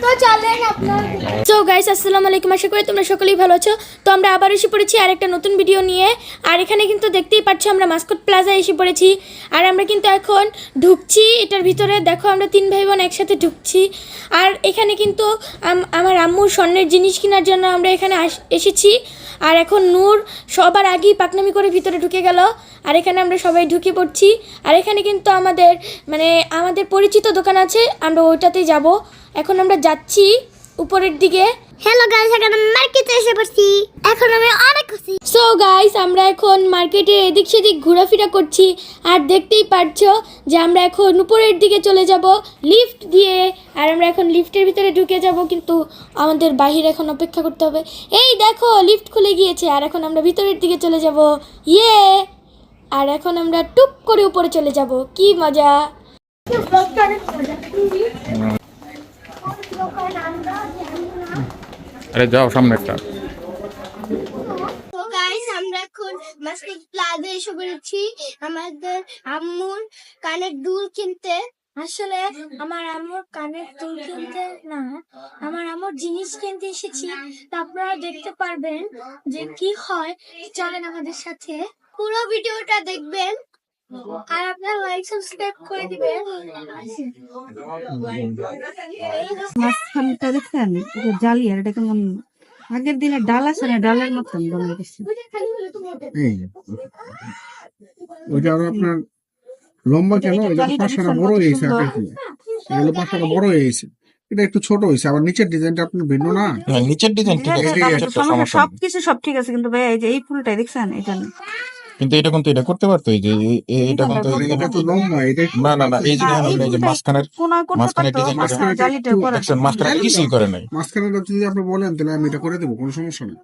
তো চলেন গাইস আসসালামু আলাইকুম। আশা করি তোমরা সকলেই ভালো আছো। তো আমরা আবার এসে পড়েছি আর একটা নতুন ভিডিও নিয়ে। আর এখানে কিন্তু দেখতেই পাচ্ছ আমরা মাস্কট প্লাজা এসে পড়েছি। আর আমরা কিন্তু এখন ঢুকছি। এটার ভিতরে দেখো আমরা তিন ভাই বোন একসাথে ঢুকছি। আর এখানে কিন্তু আম- আমার আম্মুর স্বর্ণের জিনিস কেনার জন্য আমরা এখানে এসেছি। আর এখন নূর সবার আগেই পাকনামি করে ভিতরে ঢুকে গেল। আর এখানে আমরা সবাই ঢুকে পড়ছি। আর এখানে কিন্তু আমাদের মানে আমাদের পরিচিত দোকান আছে। আমরা ওইটাতেই যাব। এখন আমরা যাচ্ছি উপরের দিকে। হ্যালো গাইস এখন আমি মার্কেটে এসে পড়ছি। এখন আমি অনেক খুশি। সো গাইস আমরা এখন মার্কেটে এদিক সেদিক ঘোরাফেরা করছি। আর দেখতেই পারছ যে আমরা এখন উপরের দিকে চলে যাব লিফট দিয়ে। আর আমরা এখন লিফটের ভিতরে ঢুকে যাব কিন্তু আমাদের বাহিরে এখন অপেক্ষা করতে হবে। এই দেখো লিফট খুলে গিয়েছে। আর এখন আমরা ভিতরের দিকে চলে যাব। ইয়ে আর এখন আমরা টুপ করে উপরে চলে যাব। কি মজা! আরে যাও, সামনে একটা। আমরা এখন আম্মুর কানের দুল কিনতে। আসলে আমার আম্মুর কানের দুল কিনতে না, আমার আম্মুর জিনিস কিনতে এসেছি। তা আপনারা দেখতে পারবেন যে কি হয়। চলেন আমাদের সাথে। পুরো ভিডিওটা দেখবেন। আর আপনারা লাইক সাবস্ক্রাইব করে দিবেন মাঝখানটা দেখছেন এটা জালি আর এটা কেমন? আগের দিনে ডাল আছে না ডালের মতন বলে গেছে ওইটা আরও আপনার লম্বা কেন? পাঁচশোটা বড় হয়েছে এগুলো পাঁচশোটা বড় হয়েছে। এটা একটু ছোট হয়েছে আবার নিচের ডিজাইনটা আপনার ভিন্ন না? হ্যাঁ, নিচের ডিজাইন ঠিক আছে নিচেরটা সমস্যা। সব কিছু সব ঠিক আছে কিন্তু ভাই এই যে এই ফুলটাই দেখছেন? এটা। কিন্তু এটা কিন্তু এটা করতে পারতো এই যে এটা কিন্তু এটা তো লম্বা এটা না না না এই যে দেখেন এই যে মাঝখানের কোনায় করতে মাঝখানে কিছুই করে নাই। মাঝখানে যদি আপনি বলেন তাহলে আমি এটা করে দেবো কোনো সমস্যা নেই।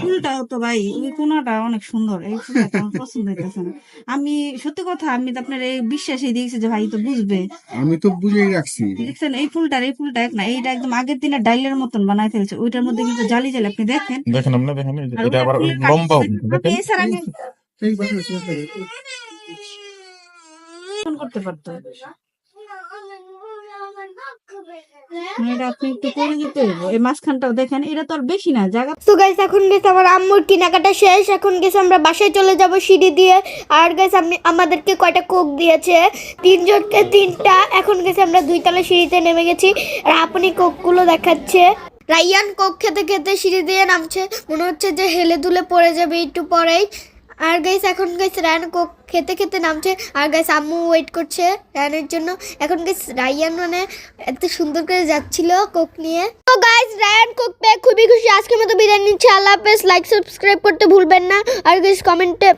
ফুলটাও তো ভাই ওই কোনাটা অনেক সুন্দর এই ফুলটা আমার পছন্দ হইতেছে না। আমি সত্যি কথা আমি তো আপনার এই বিশ্বাসই দিয়েছি যে ভাই তো বুঝবে। আমি তো বুঝেই রাখছি। দেখছেন এই ফুলটার এই ফুলটা এক না এইটা একদম আগের দিনের ডাইলের মতন বানাই ফেলছে ওইটার মধ্যে কিন্তু জালি জালি আপনি দেখেন। দেখেন আপনি দেখেন এই এটা আবার আমি দেখেন। ফোন করতে পারতো। আপনি একটু করে দিতে এই মাঝখানটাও দেখেন এটা তো আর বেশি না জায়গা তো গাইস এখন গেছে আমার আম্মুর কেনাকাটা শেষ। এখন গেছে আমরা বাসায় চলে যাব সিঁড়ি দিয়ে। আর গাইস আপনি আমাদেরকে কয়টা কোক দিয়েছে? তিনজনকে তিনটা। এখন গেছে আমরা দুইতলা সিঁড়িতে নেমে গেছি। আর আপনি কোকগুলো দেখাচ্ছে। রাইয়ান কোক খেতে খেতে সিঁড়ি দিয়ে নামছে। মনে হচ্ছে যে হেলে দুলে পড়ে যাবে একটু পরেই। আর গাইস এখন গাইস রায়ান কোক খেতে খেতে নামছে। আর গাইস আম্মু ওয়েট করছে রায়ানের জন্য। এখন গাইস রায়ান মানে এত সুন্দর করে যাচ্ছিল কোক নিয়ে। তো গাইস রায়ান কোক পেয়ে খুবই খুশি। আজকের মতো বিদায় নিচ্ছে। আল্লাহ হাফেজ। লাইক সাবস্ক্রাইব করতে ভুলবেন না। আর গাইস কমেন্টে